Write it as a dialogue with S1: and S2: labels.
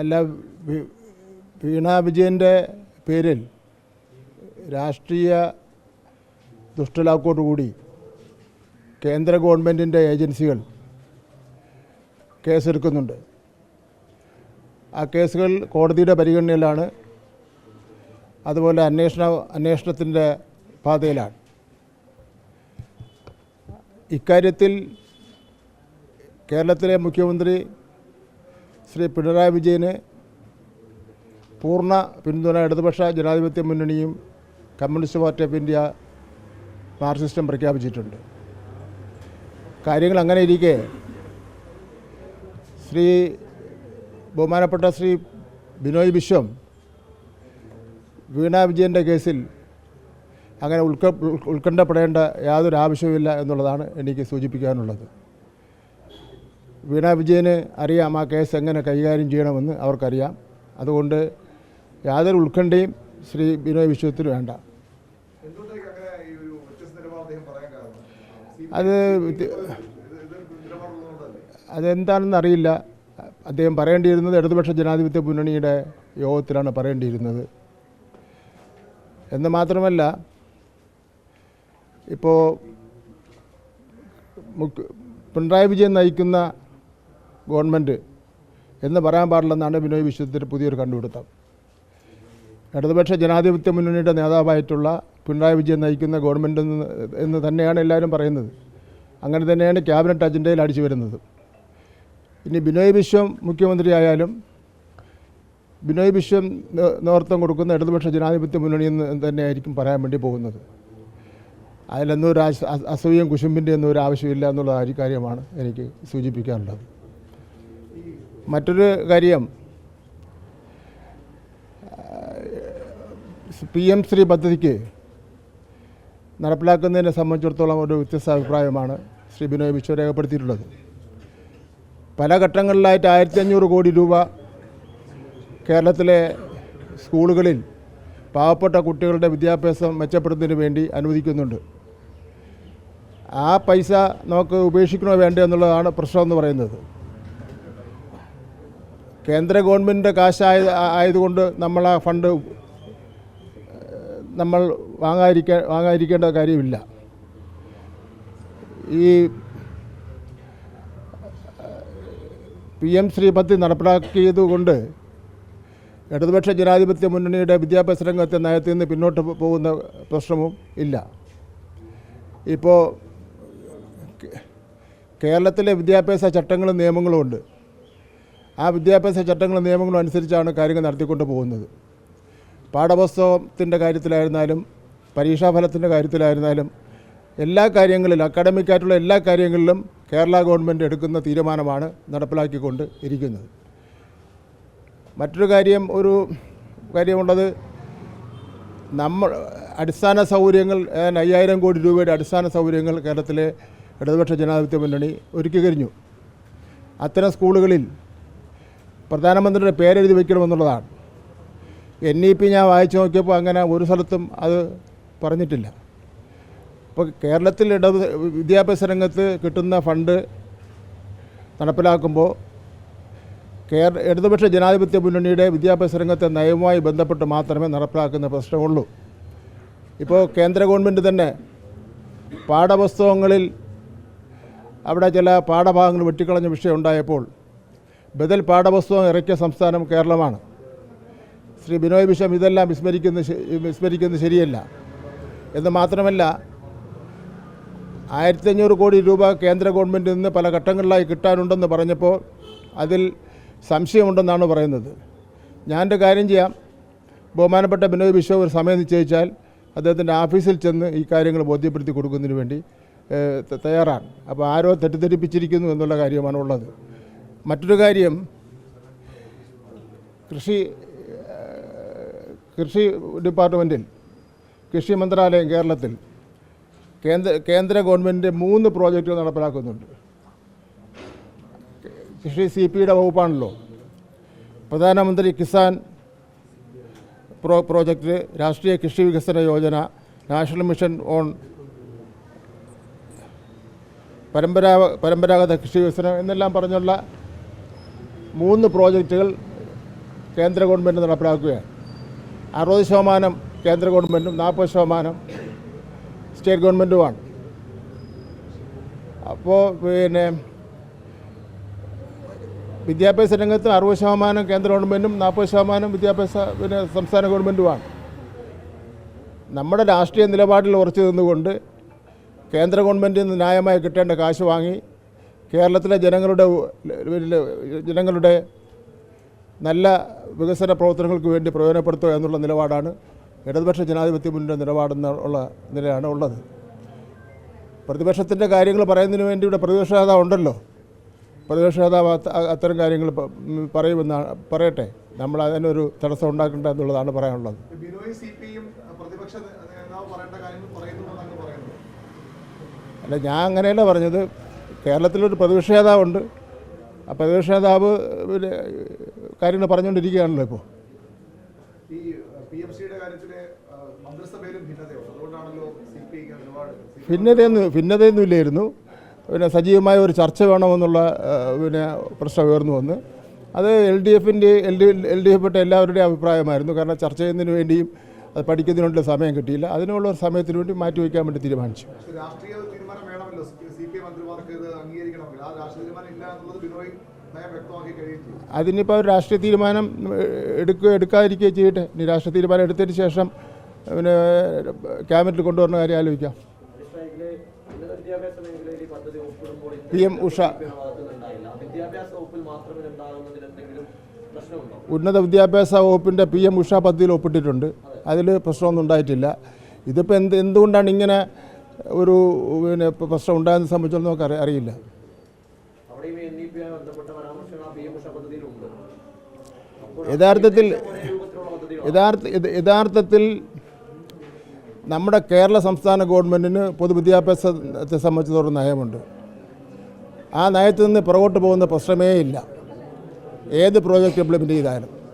S1: അല്ല വീണ വിജയന്റെ പേരിൽ രാഷ്ട്രീയ ദുഷ്ടലാക്കോടുകൂടി കേന്ദ്ര ഗവൺമെന്റിന്റെ ഏജൻസികൾ കേസെടുക്കുന്നുണ്ട്. ആ കേസുകൾ കോടതിയുടെ പരിഗണനയിലാണ്. അതുപോലെ അന്വേഷണ അന്വേഷണത്തിന്റെ പാതയിലാണ്. ഇക്കാര്യത്തിൽ കേരളത്തിലെ മുഖ്യമന്ത്രി ശ്രീ പിണറായി വിജയന് പൂർണ പിന്തുണ ഇടതുപക്ഷ ജനാധിപത്യ മുന്നണിയും കമ്മ്യൂണിസ്റ്റ് പാർട്ടി ഓഫ് ഇന്ത്യ മാർക്സിസ്റ്റും പ്രഖ്യാപിച്ചിട്ടുണ്ട്. കാര്യങ്ങൾ അങ്ങനെ ഇരിക്കെ ശ്രീ ബഹുമാനപ്പെട്ട ശ്രീ ബിനോയ് വിശ്വം വീണ വിജയന്റെ കേസിൽ അങ്ങനെ ഉൾക്ക ഉൾക്കണ്ഠപ്പെടേണ്ട യാതൊരു ആവശ്യവുമില്ല എന്നുള്ളതാണ് എനിക്ക് സൂചിപ്പിക്കാനുള്ളത്. വീണ വിജയന് അറിയാം ആ കേസ് എങ്ങനെ കൈകാര്യം ചെയ്യണമെന്ന് അവർക്കറിയാം. അതുകൊണ്ട് യാതൊരു ഉത്കണ്ഠയും ശ്രീ ബിനോയ് വിശ്വത്തിന് വേണ്ട. അത് അതെന്താണെന്ന് അറിയില്ല. അദ്ദേഹം പറയേണ്ടിയിരുന്നത് ഇടതുപക്ഷ ജനാധിപത്യ മുന്നണിയുടെ യോഗത്തിലാണ് പറയേണ്ടിയിരുന്നത്. എന്ന് മാത്രമല്ല ഇപ്പോൾ പിണറായി വിജയൻ നയിക്കുന്ന ഗവൺമെന്റ് എന്ന് പറയാൻ പാടില്ലെന്നാണ് ബിനോയ് വിശ്വത്തിന്റെ പുതിയൊരു കണ്ടുപിടുത്തം. ഇടതുപക്ഷ ജനാധിപത്യ മുന്നണിയുടെ നേതാവായിട്ടുള്ള പിണറായി വിജയൻ നയിക്കുന്ന ഗവൺമെന്റ് എന്ന് തന്നെയാണ് എല്ലാവരും പറയുന്നത്. അങ്ങനെ തന്നെയാണ് ക്യാബിനറ്റ് അജണ്ടയിൽ അടിച്ചു വരുന്നത്. ഇനി ബിനോയ് വിശ്വം മുഖ്യമന്ത്രിയായാലും ബിനോയ് വിശ്വം നേതൃത്വം കൊടുക്കുന്ന ഇടതുപക്ഷ ജനാധിപത്യ മുന്നണി എന്ന് തന്നെയായിരിക്കും പറയാൻ വേണ്ടി പോകുന്നത്. അതിലൊന്നും ഒരു അസൂയം കുശുമ്പിന്റെ ഒന്നും ഒരു ആവശ്യമില്ല എന്നുള്ള കാര്യമാണ് എനിക്ക് സൂചിപ്പിക്കാനുള്ളത്. മറ്റൊരു കാര്യം. പി എം ശ്രീ പദ്ധതിക്ക് നടപ്പിലാക്കുന്നതിനെ സംബന്ധിച്ചിടത്തോളം ഒരു വ്യത്യസ്ത അഭിപ്രായമാണ് ശ്രീ ബിനോയ് വിശ്വ രേഖപ്പെടുത്തിയിട്ടുള്ളത്. പല ഘട്ടങ്ങളിലായിട്ട് ആയിരത്തി അഞ്ഞൂറ് കോടി രൂപ കേരളത്തിലെ സ്കൂളുകളിൽ പാവപ്പെട്ട കുട്ടികളുടെ വിദ്യാഭ്യാസം മെച്ചപ്പെടുത്തുന്നതിന് വേണ്ടി അനുവദിക്കുന്നുണ്ട്. ആ പൈസ നമുക്ക് ഉപേക്ഷിക്കണോ വേണ്ടോ എന്നുള്ളതാണ് പ്രശ്നമെന്ന് പറയുന്നത്. കേന്ദ്ര ഗവൺമെന്റിന്റെ കാശായ ആയതുകൊണ്ട് നമ്മൾ ആ ഫണ്ട് നമ്മൾ വാങ്ങാതിരിക്കാൻ വാങ്ങാതിരിക്കേണ്ട കാര്യമില്ല. ഈ പി എം ശ്രീ പദ്ധതി നടപ്പിലാക്കിയതുകൊണ്ട് ഇടതുപക്ഷ ജനാധിപത്യ മുന്നണിയുടെ വിദ്യാഭ്യാസ രംഗത്തെ നയത്തിൽ നിന്ന് പിന്നോട്ട് പോകുന്ന പ്രശ്നവും ഇല്ല. ഇപ്പോൾ കേരളത്തിലെ വിദ്യാഭ്യാസ ചട്ടങ്ങളും നിയമങ്ങളും ഉണ്ട്. ആ വിദ്യാഭ്യാസ ചട്ടങ്ങളും നിയമങ്ങളും അനുസരിച്ചാണ് കാര്യങ്ങൾ നടത്തിക്കൊണ്ട് പോകുന്നത്. പാഠപുസ്തകത്തിന്റെ കാര്യത്തിലായിരുന്നാലും പരീക്ഷാഫലത്തിന്റെ കാര്യത്തിലായിരുന്നാലും എല്ലാ കാര്യങ്ങളിലും അക്കാഡമിക്കായിട്ടുള്ള എല്ലാ കാര്യങ്ങളിലും കേരള ഗവൺമെന്റ് എടുക്കുന്ന തീരുമാനമാണ് നടപ്പിലാക്കിക്കൊണ്ട് ഇരിക്കുന്നത്. മറ്റൊരു കാര്യം ഒരു കാര്യമുള്ളത് നമ്മൾ അടിസ്ഥാന സൗകര്യങ്ങൾ ഏതാണ്ട് അയ്യായിരം കോടി രൂപയുടെ അടിസ്ഥാന സൗകര്യങ്ങൾ കേരളത്തിലെ ഇടതുപക്ഷ ജനാധിപത്യ മുന്നണി ഒരുക്കി കഴിഞ്ഞു അത്തരം സ്കൂളുകളിൽ പ്രധാനമന്ത്രിയുടെ പേരെഴുതി വയ്ക്കണമെന്നുള്ളതാണ് എൻ ഇ പി ഞാൻ വായിച്ചു നോക്കിയപ്പോൾ അങ്ങനെ ഒരു സ്ഥലത്തും അത് പറഞ്ഞിട്ടില്ല. ഇപ്പോൾ കേരളത്തിൽ ഇടത് വിദ്യാഭ്യാസ രംഗത്ത് കിട്ടുന്ന ഫണ്ട് നടപ്പിലാക്കുമ്പോൾ കേര ഇടതുപക്ഷ ജനാധിപത്യ മുന്നണിയുടെ വിദ്യാഭ്യാസ രംഗത്തെ നയവുമായി ബന്ധപ്പെട്ട് മാത്രമേ നടപ്പിലാക്കുന്ന പ്രശ്നമുള്ളൂ. ഇപ്പോൾ കേന്ദ്ര ഗവൺമെന്റ് തന്നെ പാഠപുസ്തകങ്ങളിൽ അവിടെ ചില പാഠഭാഗങ്ങൾ വെട്ടിക്കളഞ്ഞ വിഷയം ഉണ്ടായപ്പോൾ ബദൽ പാഠപുസ്തകം ഇറക്കിയ സംസ്ഥാനം കേരളമാണ്. ശ്രീ ബിനോയ് വിശ്വം ഇതെല്ലാം വിസ്മരിക്കുന്നത് ശ- വിസ്മരിക്കുന്നത് ശരിയല്ല. എന്ന് മാത്രമല്ല ആയിരത്തി അഞ്ഞൂറ് കോടി രൂപ കേന്ദ്ര ഗവൺമെന്റിൽ നിന്ന് പല ഘട്ടങ്ങളിലായി കിട്ടാനുണ്ടെന്ന് പറഞ്ഞപ്പോൾ അതിൽ സംശയമുണ്ടെന്നാണ് പറയുന്നത്. എന്റെ കാര്യം ചെയ്യാം. ബഹുമാനപ്പെട്ട ബിനോയ് വിശ്വ ഒരു സമയം നിശ്ചയിച്ചാൽ അദ്ദേഹത്തിന്റെ ഓഫീസിൽ ചെന്ന് ഈ കാര്യങ്ങൾ ബോധ്യപ്പെടുത്തി കൊടുക്കുന്നതിന് വേണ്ടി തയ്യാറാണ്. അപ്പോൾ ആരോ തെറ്റിദ്ധരിപ്പിച്ചിരിക്കുന്നു എന്നുള്ള കാര്യമാണ് ഉള്ളത് മറ്റൊരു കാര്യം കൃഷി കൃഷി ഡിപ്പാർട്ട്മെന്റിൽ കൃഷി മന്ത്രാലയം കേരളത്തിൽ കേന്ദ്ര കേന്ദ്ര ഗവൺമെന്റ് മൂന്ന് പ്രോജക്റ്റുകൾ നടപ്പിലാക്കുന്നുണ്ട്. കൃഷി സി പിയുടെ വകുപ്പാണല്ലോ. പ്രധാനമന്ത്രി Kisan pro project Rashtriya Krishi Vikasana Yojana national mission on പരമ്പരാ പരമ്പരാഗത കൃഷി വികസനം എന്നെല്ലാം പറഞ്ഞുള്ള മൂന്ന് പ്രോജക്റ്റുകൾ കേന്ദ്ര ഗവൺമെന്റ് നടപ്പിലാക്കുകയാണ്. അറുപത് ശതമാനം കേന്ദ്ര ഗവൺമെന്റും നാൽപ്പത് ശതമാനം സ്റ്റേറ്റ് ഗവൺമെന്റുമാണ് അപ്പോൾ പിന്നെ വിദ്യാഭ്യാസ രംഗത്ത് അറുപത് ശതമാനം കേന്ദ്ര ഗവൺമെന്റും നാൽപ്പത് ശതമാനം വിദ്യാഭ്യാസ പിന്നെ സംസ്ഥാന ഗവൺമെന്റുമാണ് നമ്മുടെ രാഷ്ട്രീയ നിലപാടിൽ ഉറച്ചു നിന്നുകൊണ്ട് കേന്ദ്ര ഗവൺമെന്റിൽ നിന്ന് ന്യായമായി കിട്ടേണ്ട കാശ് വാങ്ങി കേരളത്തിലെ ജനങ്ങളുടെ ജനങ്ങളുടെ നല്ല വികസന പ്രവർത്തനങ്ങൾക്ക് വേണ്ടി പ്രയോജനപ്പെടുത്തുക എന്നുള്ള നിലപാടാണ് ഇടതുപക്ഷ ജനാധിപത്യ മുന്നിന്റെ നിലപാടെന്ന് ഉള്ള നിലയാണ് ഉള്ളത്. പ്രതിപക്ഷത്തിന്റെ കാര്യങ്ങൾ പറയുന്നതിന് വേണ്ടി ഇവിടെ പ്രതിപക്ഷ നേതാവ് ഉണ്ടല്ലോ. പ്രതിപക്ഷ നേതാവ് അത്തരം കാര്യങ്ങൾ പറയുമെന്നാണ് പറയട്ടെ. നമ്മൾ അതിനൊരു തടസ്സം ഉണ്ടാക്കേണ്ട എന്നുള്ളതാണ് പറയാനുള്ളത്. അല്ല ഞാൻ അങ്ങനെയല്ല പറഞ്ഞത്. കേരളത്തിലൊരു പ്രതിപക്ഷ നേതാവുണ്ട്. ആ പ്രതിപക്ഷ നേതാവ് പിന്നെ കാര്യങ്ങൾ പറഞ്ഞുകൊണ്ടിരിക്കുകയാണല്ലോ ഇപ്പോൾ.
S2: ഈ പി എം സിയുടെ കാര്യത്തിൽ ആ, മന്ത്രിസഭയിലും ഭിന്നതയുണ്ട്. അതുകൊണ്ടാണല്ലോ സി പി ഐക്ക് നിലപാട്
S1: ഭിന്നതയൊന്നും ഭിന്നതയൊന്നും ഇല്ലായിരുന്നു പിന്നെ സജീവമായ ഒരു ചർച്ച വേണമെന്നുള്ള പിന്നെ പ്രശ്നം ഉയർന്നു വന്ന്. അത് എൽ ഡി എഫിന്റെ L D L D F പെട്ട എല്ലാവരുടെയും അഭിപ്രായമായിരുന്നു. കാരണം ചർച്ച ചെയ്യുന്നതിന് വേണ്ടിയും അത് പഠിക്കുന്നതിനുള്ള സമയം കിട്ടിയില്ല. അതിനുള്ള ഒരു സമയത്തിന് വേണ്ടി മാറ്റി മാറ്റിവെക്കാൻ വേണ്ടി തീരുമാനിച്ചു
S2: പക്ഷേ രാഷ്ട്രീയ തീരുമാനം വേണമല്ലോ സി പി ഐ മന്ത്രിമാർക്ക് ഇത് അംഗീകരിക്കണമെങ്കിൽ ആ രാഷ്ട്രീയ തീരുമാനം ഇല്ല ബിനോയ്
S1: അതിനിപ്പോൾ രാഷ്ട്രീയ തീരുമാനം എടുക്കുക എടുക്കാതിരിക്കുകയോ ചെയ്യട്ടെ? ഇനി രാഷ്ട്രീയ തീരുമാനം എടുത്തതിന് ശേഷം പിന്നെ ക്യാബിനറ്റിൽ കൊണ്ടുവരുന്ന കാര്യം ആലോചിക്കാം. P M Usha. ഉന്നത വിദ്യാഭ്യാസ വകുപ്പിന്റെ പി എം ഉഷ പദ്ധതിയിൽ ഒപ്പിട്ടിട്ടുണ്ട്. അതിൽ പ്രശ്നമൊന്നും ഉണ്ടായിട്ടില്ല. ഇതിപ്പോൾ എന്ത് എന്തുകൊണ്ടാണ് ഇങ്ങനെ ഒരു പിന്നെ പ്രശ്നം ഉണ്ടായെന്ന് സംബന്ധിച്ചോളം നമുക്ക് അറി- അറിയില്ല. യഥാർത്ഥത്തിൽ യഥാർത്ഥ യഥ- യഥാർത്ഥത്തിൽ നമ്മുടെ കേരള സംസ്ഥാന ഗവൺമെന്റിന് പൊതുവിദ്യാഭ്യാസത്തെ സംബന്ധിച്ചിടത്തോളം നയമുണ്ട്. ആ നയത്തിൽ നിന്ന് പുറകോട്ട് പോകുന്ന പ്രശ്നമേ ഇല്ല. ഏത് പ്രോജക്റ്റ് ഇംപ്ലിമെന്റ് ചെയ്താലും.